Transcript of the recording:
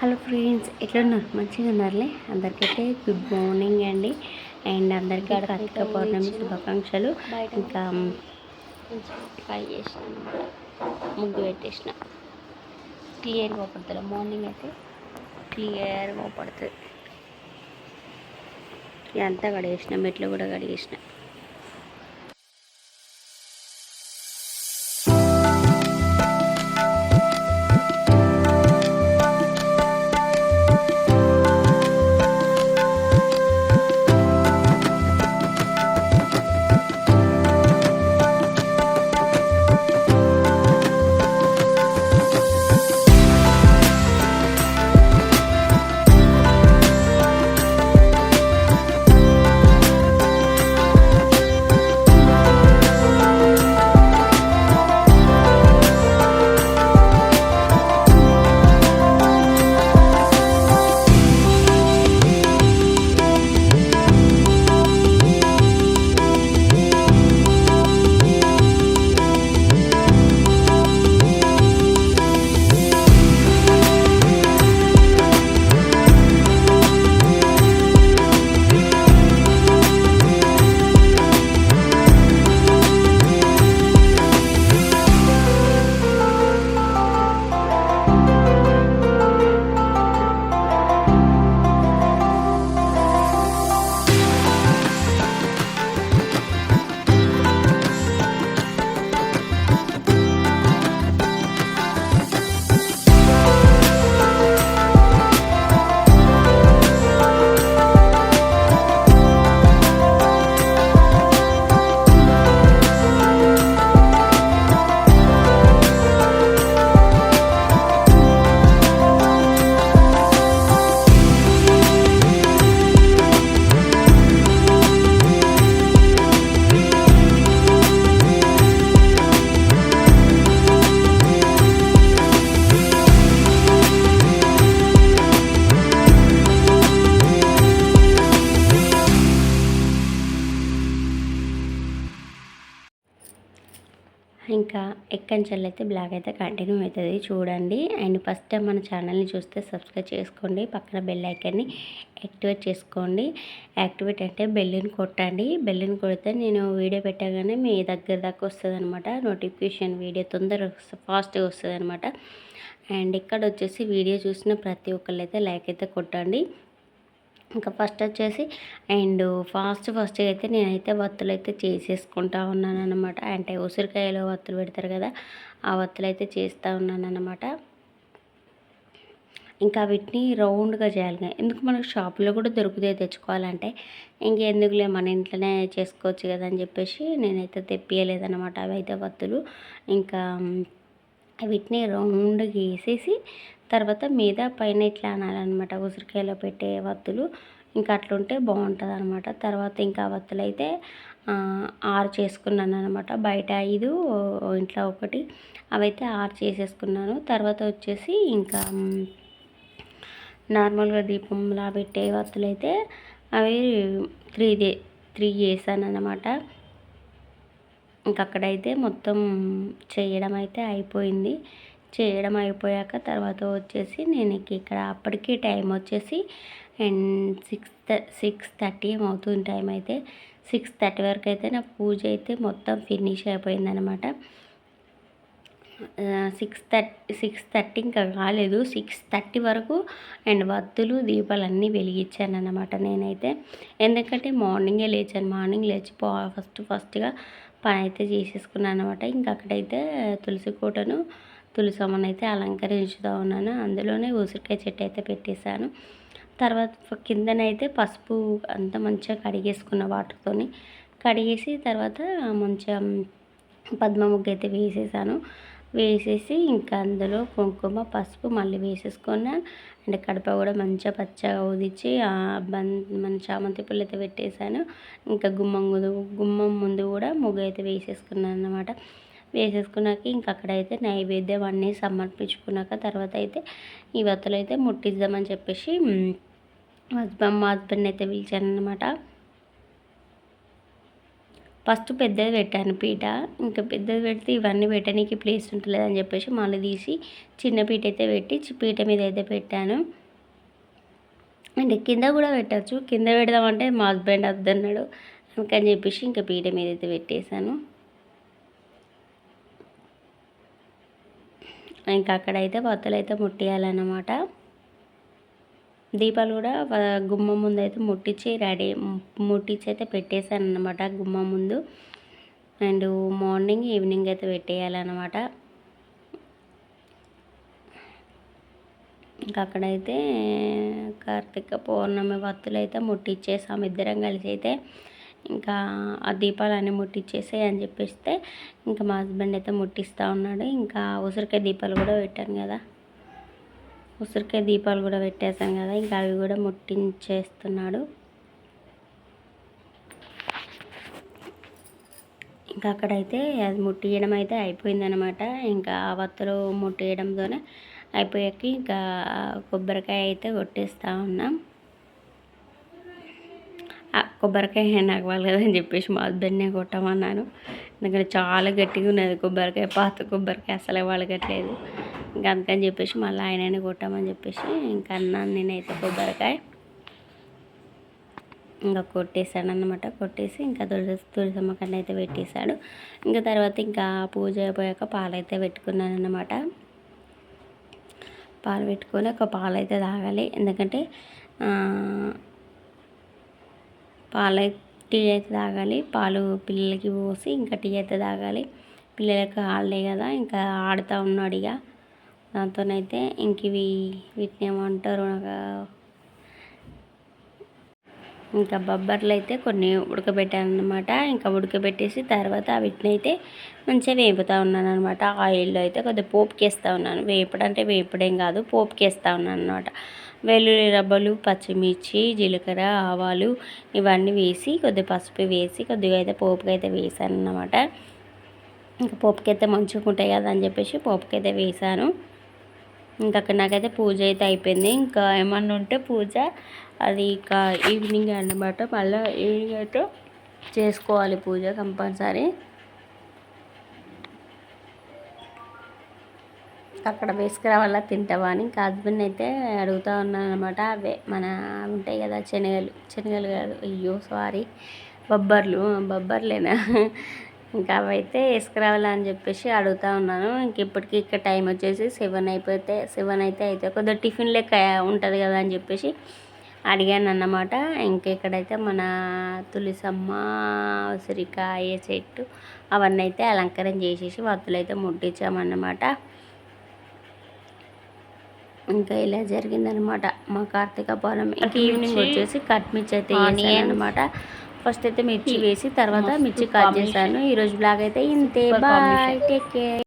Hello friends ఎట్లున్నారు? మంచిగా ఉన్నారులే? అందరికైతే గుడ్ మార్నింగ్ అండి. అండ్ అందరికీ కార్తీక పౌర్ణమి శుభాకాంక్షలు. ఇంకా ఫ్రై చేసిన ముగ్గు పెట్టేసిన. క్లియర్గా పడుతుంది మార్నింగ్ అయితే క్లియర్గా పడుతుంది ఇదంతా కడిగేసిన మెట్లు కూడా కడిగేసిన. ఇంకా ఎక్కంచెల్ అయితే బ్లాక్ అయితే కంటిన్యూ అవుతుంది చూడండి. అండ్ ఫస్ట్ టైం మన ఛానల్ని చూస్తే సబ్స్క్రైబ్ చేసుకోండి. పక్కన బెల్ ఐకాన్ని యాక్టివేట్ చేసుకోండి. యాక్టివేట్ అంటే బెల్లిని కొట్టండి. బెల్లిని కొడితే నేను వీడియో పెట్టగానే మీ దగ్గర దాకా వస్తుంది అనమాట నోటిఫికేషన్ వీడియో తొందరగా ఫాస్ట్గా వస్తుంది అనమాట అండ్ ఇక్కడ వచ్చేసి వీడియో చూసిన ప్రతి ఒక్కళ్ళు అయితే లైక్ అయితే కొట్టండి. ఇంకా ఫస్ట్ వచ్చేసి అండ్ ఫాస్ట్ ఫస్ట్ అయితే నేనైతే వత్తులు అయితే చేసేసుకుంటా ఉన్నాను అనమాట అంటే ఉసిరికాయలో వత్తులు పెడతారు కదా ఆ వత్తులు అయితే చేస్తూ ఉన్నాను అనమాట ఇంకా వీటిని రౌండ్గా చేయాలి ఎందుకు మనకు షాపులో కూడా దొరుకుతాయి తెచ్చుకోవాలంటే. ఇంకెందుకులే మన ఇంట్లోనే చేసుకోవచ్చు కదా అని చెప్పేసి నేనైతే తెప్పియలేదనమాట అవి అయితే వత్తులు. ఇంకా వీటిని రౌండ్గా వేసేసి తర్వాత మీద పైన ఇట్లా అనాలన్నమాట. ఉసిరికాయలో పెట్టే వత్తులు ఇంకా అట్లుంటే బాగుంటుంది అనమాట తర్వాత ఇంకా వత్తులు అయితే ఆరు చేసుకున్నాను అనమాట బయట ఐదు ఇంట్లో ఒకటి. అవైతే ఆరు చేసేసుకున్నాను. తర్వాత వచ్చేసి ఇంకా నార్మల్గా దీపంలా పెట్టే వత్తులు అయితే అవి త్రీ త్రీ చేశాను అనమాట ఇంకక్కడైతే మొత్తం చేయడం అయితే అయిపోయింది. చేయడం అయిపోయాక తర్వాత వచ్చేసి నేను ఇక్కడ అప్పటికి టైం వచ్చేసి అండ్ సిక్స్ సిక్స్ థర్టీ ఏమవుతుంది టైం అయితే. సిక్స్ థర్టీ వరకు అయితే నా పూజ అయితే మొత్తం ఫినిష్ అయిపోయిందనమాట సిక్స్ థర్టీ సిక్స్ థర్టీ ఇంకా కాలేదు సిక్స్ థర్టీ వరకు అండ్ వత్తులు దీపాలు అన్నీ వెలిగించాను అనమాట నేనైతే. ఎందుకంటే మార్నింగే లేచాను. మార్నింగ్ లేచి ఫస్ట్ ఫస్ట్గా పని అయితే చేసేసుకున్నాను అనమాట ఇంకా అక్కడైతే తులసి కోటను తులసమ్మని అయితే అలంకరించుతూ ఉన్నాను. అందులోనే ఉసిరికాయ చెట్టు అయితే పెట్టేశాను. తర్వాత కిందనైతే పసుపు అంతా మంచిగా కడిగేసుకున్న వాటర్తోని కడిగేసి తర్వాత మంచిగా పద్మ ముగ్గు అయితే వేసేసాను వేసేసి ఇంకా అందులో కుంకుమ పసుపు మళ్ళీ వేసేసుకున్నా అండ్ కడప కూడా మంచిగా పచ్చగా ఉదిచ్చి మన చామంతి పూలు అయితే పెట్టేశాను. ఇంకా గుమ్మం గుమ్మం ముందు కూడా ముగ్గు అయితే వేసేసుకున్నాను అనమాట వేసేసుకున్నాక ఇంక అక్కడైతే నైవేద్యం అన్నీ సమర్పించుకున్నాక తర్వాత అయితే ఈ వత్తలు అయితే ముట్టిద్దామని చెప్పేసి హస్బెండ్ మా హస్బెండ్ అయితే పిలిచాను అనమాట ఫస్ట్ పెద్దది పెట్టాను పీట. ఇంకా పెద్దది పెడితే ఇవన్నీ పెట్టడానికి ప్లేస్ ఉంటలేదని అని చెప్పేసి మళ్ళీ తీసి చిన్న పీట అయితే పెట్టి పీట మీద అయితే పెట్టాను. అండ్ కింద కూడా పెట్టచ్చు. కింద పెడదామంటే మా హస్బెండ్ వద్దన్నాడు. అందుకని చెప్పేసి ఇంకా పీట మీద అయితే పెట్టేశాను. ఇంకా అక్కడైతే బొత్తలు అయితే ముట్టేయాలన్నమాట. దీపాలు కూడా గుమ్మం ముందు అయితే ముట్టించి రెడీ ముట్టించి అయితే పెట్టేశాను అనమాట గుమ్మం ముందు. అండ్ మార్నింగ్ ఈవినింగ్ అయితే పెట్టేయాలన్నమాట. ఇంకా అక్కడైతే కార్తీక పౌర్ణమి వత్తులు అయితే ముట్టించేసాం ఇద్దరం కలిసి అయితే. ఇంకా ఆ దీపాలన్నీ ముట్టించేసాయి అని చెప్పేస్తే ఇంకా మా హస్బెండ్ అయితే ముట్టిస్తూ ఉన్నాడు. ఇంకా ఉసిరికాయ దీపాలు కూడా పెట్టాను కదా. ఉసిరికాయ దీపాలు కూడా పెట్టేశాం కదా ఇంకా అవి కూడా ముట్టించేస్తున్నాడు. ఇంకా అక్కడైతే అది ముట్టియడం అయితే అయిపోయిందనమాట ఇంకా ఆ వత్తులు ముట్టియడంతోనే అయిపోయాక ఇంకా కొబ్బరికాయ అయితే కొట్టేస్తూ ఉన్నాం. కొబ్బరికాయ నాకు వాళ్ళదని చెప్పేసి మా హస్బెండ్నే కొట్టమన్నాను. ఎందుకంటే చాలా గట్టిగా ఉన్నది కొబ్బరికాయ పాత కొబ్బరికాయ అసలే వాళ్ళు ఇంకా అందుకని చెప్పేసి మళ్ళీ ఆయనని కొట్టామని చెప్పేసి ఇంకా అన్నాను నేనైతే కొబ్బరికాయ. ఇంకా కొట్టేశాడు అనమాట కొట్టేసి ఇంకా తులసి తులసమ్మ కన్నా అయితే పెట్టేశాడు. ఇంకా తర్వాత ఇంకా పూజ అయిపోయాక పాలైతే పెట్టుకున్నాను అనమాట పాలు పెట్టుకొని ఒక పాలైతే తాగాలి. ఎందుకంటే పాలు టీ అయితే తాగాలి. పాలు పిల్లలకి పోసి ఇంకా టీ అయితే తాగాలి. పిల్లలకి హాలిడే కదా ఇంకా ఆడుతూ ఉన్నాడు ఇక. దాంతోనైతే ఇంక ఇవి వీటిని ఏమంటారు ఇంకా బొబ్బర్లు అయితే కొన్ని ఉడకబెట్టాను అనమాట ఇంకా ఉడకబెట్టేసి తర్వాత వీటిని అయితే మంచిగా వేపుతూ ఉన్నాను అనమాట ఆయిల్లో అయితే కొద్దిగా పోపుకేస్తూ ఉన్నాను. వేపడం అంటే వేపడేం కాదు పోపుకేస్తూ ఉన్నాను అనమాట వెల్లుల్లి రబ్బలు పచ్చిమిర్చి జీలకర్ర ఆవాలు ఇవన్నీ వేసి కొద్దిగా పసుపు వేసి కొద్దిగా అయితే పోపుకి అయితే వేసాను అన్నమాట ఇంకా పోపుకైతే మంచిగా ఉంటాయి కదా అని చెప్పేసి పోపుకైతే వేసాను. ఇంకా అక్కడ నాకైతే పూజ అయితే అయిపోయింది. ఇంకా ఏమన్నా ఉంటే పూజ అది ఇక ఈవినింగ్ అన్నమాట. మళ్ళీ ఈవినింగ్ అయితే చేసుకోవాలి పూజ కంపల్సరీ. అక్కడ వేసుకురావాలా తింటావా అని ఇంకా హస్బెండ్ అయితే అడుగుతూ ఉన్నాను అనమాట అవే మన ఉంటాయి కదా శనగలు. శనగలు కాదు. అయ్యో సారీ. బొబ్బర్లు. బొబ్బర్లేనా? ఇంకా అవైతే వేసుకురావాలా అని చెప్పేసి అడుగుతా ఉన్నాను. ఇంక ఇప్పటికి ఇక్కడ టైం వచ్చేసి సెవెన్ అయిపోతే సెవెన్ అయితే అయితే కొద్దిగా టిఫిన్ లెక్క ఉంటుంది కదా అని చెప్పేసి అడిగాను అన్నమాట. ఇంకా ఇక్కడైతే మన తులసమ్మ ఉసిరికాయ చెట్టు అవన్నీ అయితే అలంకరణ చేసేసి వత్తులు అయితే ముట్టించామన్నమాట. ఇంకా ఇలా జరిగిందనమాట మా కార్తీక పౌర్ణమి. ఈవినింగ్ వచ్చేసి కట్ మిర్చి అయితే అనమాట ఫస్ట్ అయితే మిర్చి వేసి తర్వాత మిర్చి కట్ చేశాను. ఈరోజు బ్లాగ్ అయితే ఇంతే. Bye take care